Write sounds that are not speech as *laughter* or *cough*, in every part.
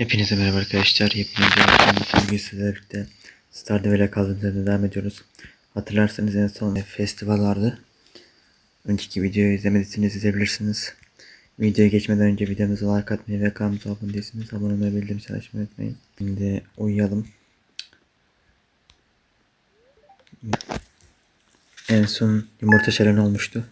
Hepinize merhaba arkadaşlar. Hepinize merhaba. Sizlerle birlikte Stardew Valley kaldığımız yerden devam ediyoruz. Hatırlarsanız en son festival vardı. Önceki videoyu izlemediyseniz izleyebilirsiniz. Videoya geçmeden önce videomuza like atmayı ve kanalımıza abone değilseniz abone olmayı bildirim açmayı unutmayın. Şimdi uyuyalım. En son yumurta şöleni olmuştu.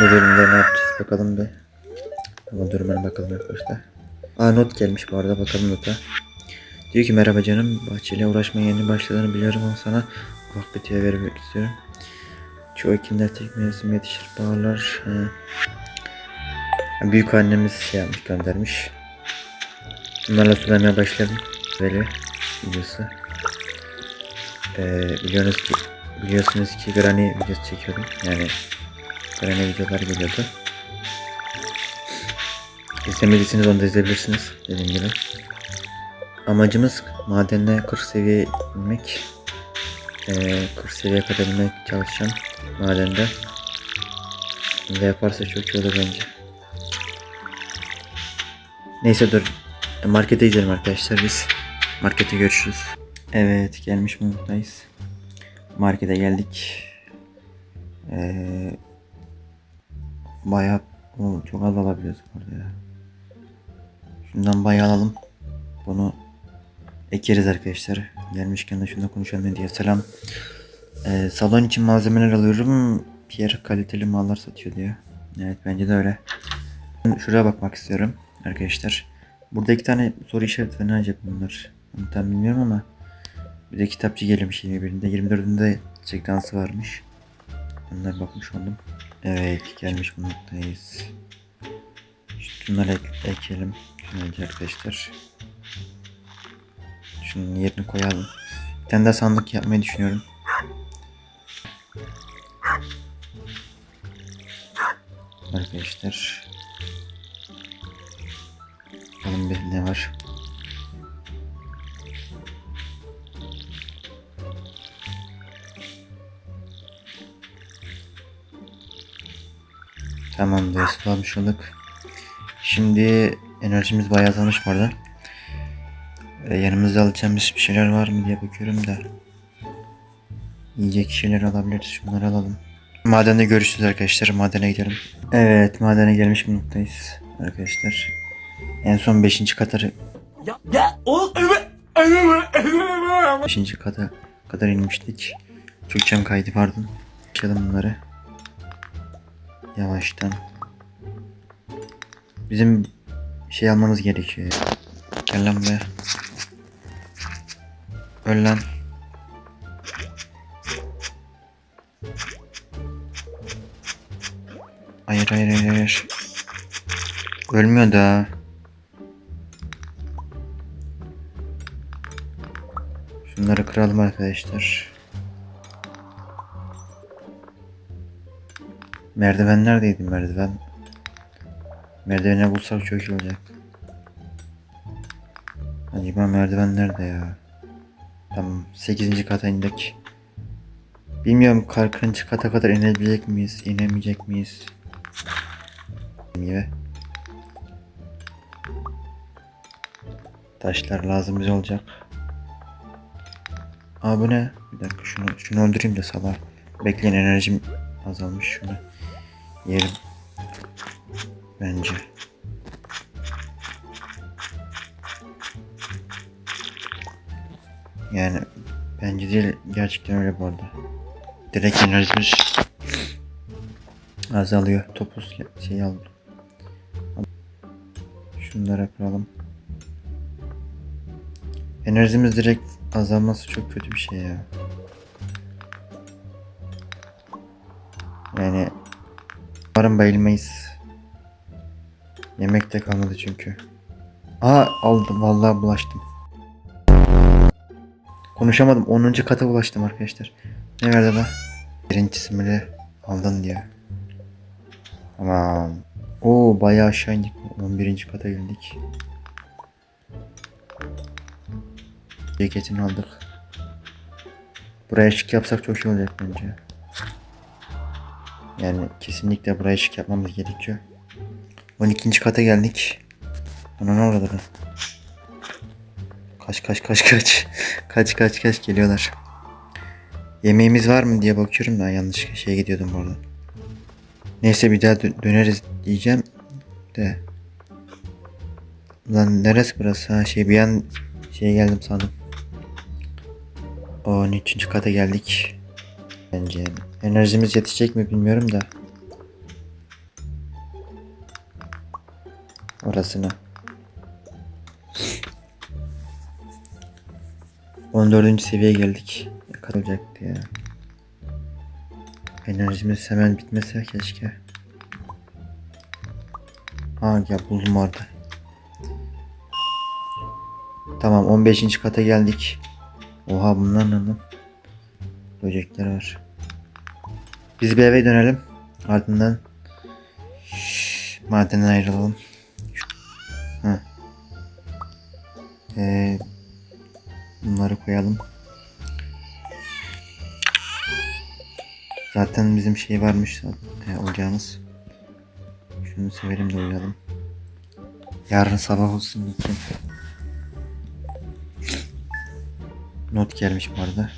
Bu bölümde ne yapacağız bakalım bir. Ama durumuna bakalım arkadaşlar. Aa not gelmiş bu arada bakalım nota. Diyor ki merhaba canım bahçeyle uğraşmaya yeni başladığını biliyorum ama sana ufak bir tüyo vermek istiyorum. Çoğu ekinler tek mevsim yetişir bağlar. He. Büyük annemiz şey yapmış göndermiş. Bunlarla sulamaya başladım. Böyle videosu. Ee, biliyorsunuz ki biliyorsunuz ki Granny videosu çekiyordum. Yani Granny videolar geliyordu. İzlemediyseniz onu da izleyebilirsiniz dediğim gibi. Amacımız madenle 40 seviye inmek. Ee, 40 seviye kadar inmek çalışacağım madende. Ve yaparsa çok iyi olur bence. Neyse dur. Markete gidelim arkadaşlar biz. Markete görüşürüz. Evet gelmiş bulunmaktayız. Markete geldik. Ee, bayağı çok az alabiliyoruz burada ya. Şundan bayağı alalım. Bunu ekeriz arkadaşlar. Gelmişken de şunda konuşalım diye. Selam. Ee, salon için malzemeler alıyorum. Pierre kaliteli mallar satıyor diyor. Evet bence de öyle. Şuraya bakmak istiyorum arkadaşlar. Burada iki tane soru işareti var. Ne acaba bunlar? Onu tam bilmiyorum ama. Bir de kitapçı gelmiş yine birinde. 24'ünde çek dansı varmış. Onlara bakmış oldum. Evet gelmiş bulunmaktayız. Şunları ek- ekelim. Şunları arkadaşlar. Şunun yerini koyalım. Bir tane daha sandık yapmayı düşünüyorum. Arkadaşlar. Bakalım bir ne var. Tamamdır sulamış olduk. Şimdi enerjimiz bayağı azalmış bu arada. Ee, yanımızda alacağımız bir şeyler var mı diye bakıyorum da. Yiyecek şeyler alabiliriz. Şunları alalım. Madende görüşürüz arkadaşlar. Madene gidelim. Evet madene gelmiş bulunmaktayız arkadaşlar. En son 5. kata Ya ya oğlum evet. 5. kata kadar inmiştik. Türkçem kaydı pardon. Açalım bunları. Yavaştan. Bizim şey almamız gerekiyor. Gel lan buraya. Öl lan. Hayır hayır hayır hayır. Ölmüyor da. Şunları kıralım arkadaşlar. Merdiven neredeydi merdiven? Merdiveni bulsak çok iyi olacak. Acaba merdiven nerede ya? Tamam 8. kata indik. Bilmiyorum 40. kata kadar inebilecek miyiz? inemeyecek miyiz? Gibi. Taşlar lazım bize olacak. Aa bu ne? Bir dakika şunu şunu öldüreyim de sabah. Bekleyin enerjim azalmış şunu. Yerim. Bence. Yani bence değil gerçekten öyle bu arada. Direkt enerjimiz azalıyor. Topuz şey aldım. Şunları kıralım. Enerjimiz direkt azalması çok kötü bir şey ya. Yani umarım bayılmayız. Yemek de kalmadı çünkü. Aa aldım vallahi bulaştım. Konuşamadım 10. kata ulaştım arkadaşlar. Ne verdi lan? Birincisi bile aldın diyor. Tamam. Oo bayağı aşağı indik. 11. kata geldik. Ceketini aldık. Buraya ışık yapsak çok iyi olacak bence. Yani kesinlikle buraya ışık yapmamız gerekiyor. 12. kata geldik. Ana ne oldu lan? Kaç kaç kaç kaç. *laughs* kaç kaç kaç geliyorlar. Yemeğimiz var mı diye bakıyorum da yanlış şeye gidiyordum bu. Neyse bir daha dö- döneriz diyeceğim de. Lan neresi burası ha şey bir an şeye geldim sandım. O 13. kata geldik. Bence enerjimiz yetecek mi bilmiyorum da. Orasına. 14. seviyeye geldik. Olacaktı ya. Enerjimiz hemen bitmese keşke. Ha ya buldum orada. Tamam 15. kata geldik. Oha bunlar ne lan? Böcekler var. Biz bir eve dönelim. Ardından madenden ayrılalım. Ee, bunları koyalım. Zaten bizim şey varmış e, ocağımız. Şunu severim de uyuyalım. Yarın sabah olsun iki. Not gelmiş bu arada.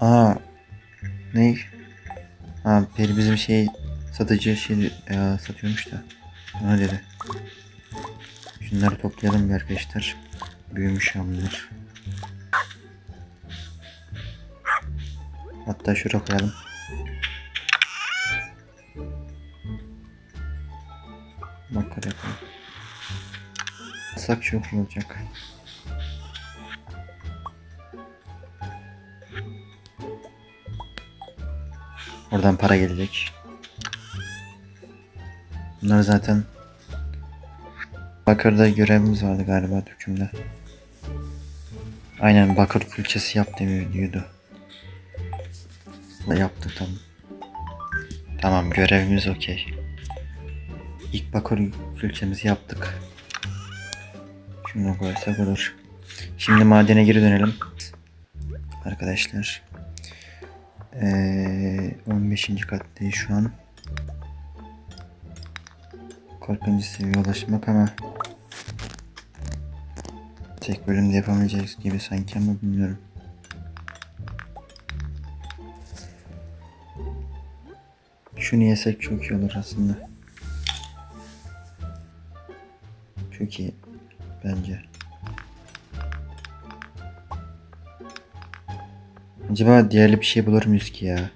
Aa ne? Ha peri bizim şey satıcı şey e, satıyormuş da. Ona dedi. Şunları toplayalım bir arkadaşlar. Büyümüş ya. Hatta şuraya koyalım. Makara yapalım. Sak çok olacak. Oradan para gelecek. Bunlar zaten Bakır'da görevimiz vardı galiba dökümde. Aynen Bakır külçesi yap demiyor diyordu. Da yaptık tamam. Tamam görevimiz okey. İlk Bakır külçemizi yaptık. Şunu koysak olur. Şimdi madene geri dönelim. Arkadaşlar. Ee, 15. kattayız şu an. 40. seviyeye ulaşmak ama tek bölümde yapamayacağız gibi sanki ama bilmiyorum. Şunu yesek çok iyi olur aslında. Çok iyi bence. Acaba diğerli bir şey bulur muyuz ki ya?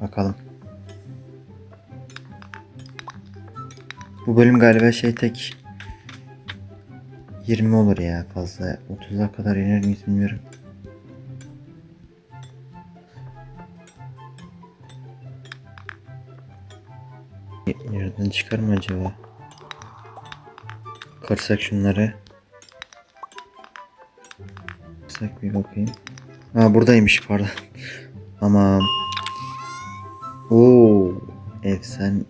Bakalım. Bu bölüm galiba şey tek 20 olur ya fazla. 30'a kadar iner miyiz bilmiyorum. Yerden çıkar mı acaba? Kırsak şunları. Bir bakayım. Ha buradaymış pardon. Tamam. Oo, efsane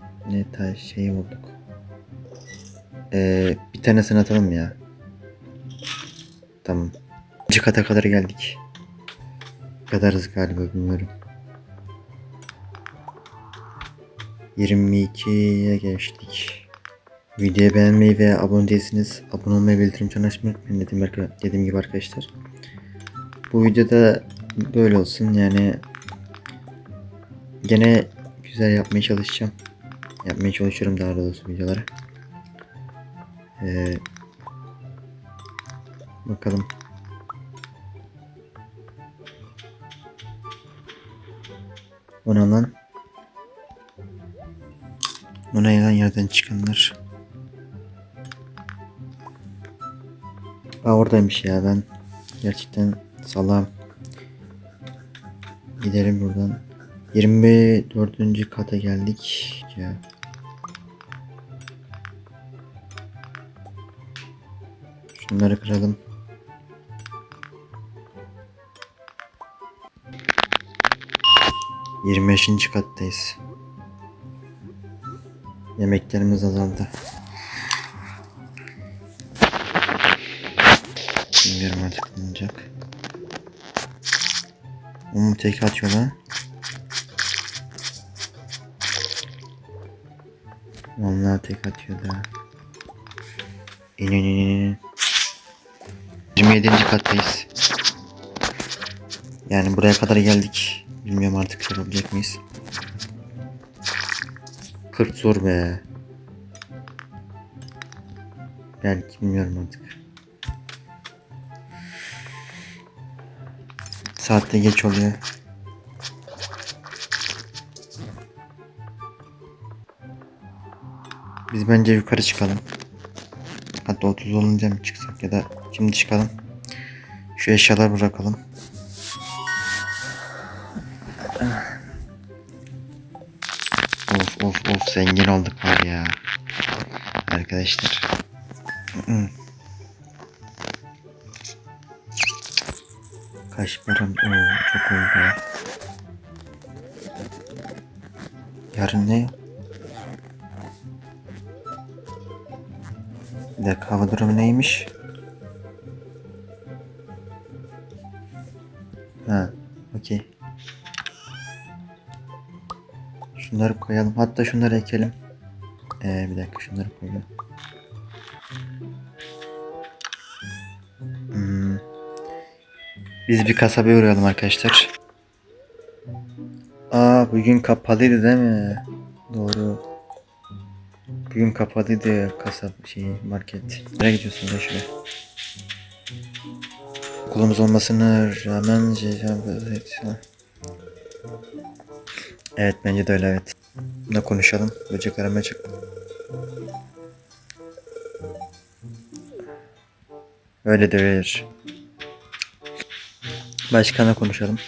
taş şey bulduk. Ee, bir tanesini atalım ya. Tamam. İkinci kata kadar geldik. Kadarız galiba bilmiyorum. 22'ye geçtik. Videoyu beğenmeyi ve abone değilseniz abone olmayı bildirim çanını açmayı unutmayın dediğim, dediğim gibi arkadaşlar. Bu videoda böyle olsun yani Gene güzel yapmaya çalışacağım. Yapmaya çalışıyorum daha doğrusu videoları. Ee, bakalım. O ne lan? Bu ne lan yerden çıkanlar? Aa oradaymış ya ben gerçekten salam. Gidelim buradan. 24. kata geldik ya. Şunları kıralım. Yirmi beşinci kattayız. Yemeklerimiz azaldı. Bilmiyorum artık ne olacak. Onu tek atıyor lan. Vallahi tek atıyor da. İn in in in. 27. kattayız. Yani buraya kadar geldik. Bilmiyorum artık çıkabilecek miyiz? 40 zor be. Belki bilmiyorum artık. Saatte geç oluyor. Biz bence yukarı çıkalım. Hatta 30 olunca mı çıksak ya da şimdi çıkalım. Şu eşyaları bırakalım. Of of of zengin olduk var ya. Arkadaşlar. Kaç param? Oo, çok oldu ya. Yarın ne? Bir dakika hava durumu neymiş? Ha, okey. Şunları koyalım. Hatta şunları ekelim. Ee, bir dakika şunları koyalım. Biz bir kasabaya uğrayalım arkadaşlar. Aa bugün kapalıydı değil mi? Doğru. Bugün kapalıydı kasap şey market. Nereye gidiyorsun ya şuraya? Okulumuz olmasına rağmen Evet bence de öyle evet. Buna konuşalım. Böcek aramaya çık. Öyle de öyledir. Başkana konuşalım.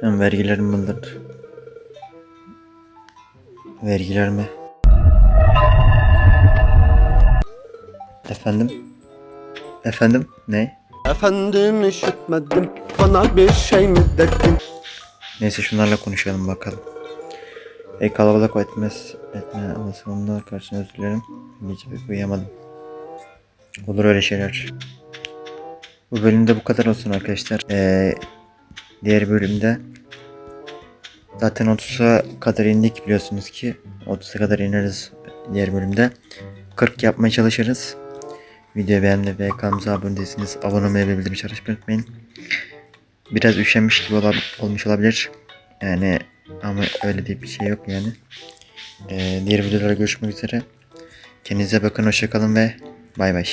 Hem vergilerim bunlar. Vergiler mi? Efendim? Efendim? Ne? Efendim işitmedim bana bir şey mi dedin? Neyse şunlarla konuşalım bakalım. Ey kalabalık etmez etme olasılığında karşına özür dilerim. Gece pek uyuyamadım. Olur öyle şeyler. Bu bölümde bu kadar olsun arkadaşlar. Ee, diğer bölümde zaten 30'a kadar indik biliyorsunuz ki. 30'a kadar ineriz diğer bölümde. 40 yapmaya çalışırız. Videoyu beğenmeyi ve kanalımıza abone değilseniz abone olmayı ve bildirim çalışmayı unutmayın. Biraz üşenmiş gibi olab- olmuş olabilir. Yani ama öyle bir şey yok yani. Ee, diğer videolarda görüşmek üzere. Kendinize bakın, hoşçakalın ve bay bay.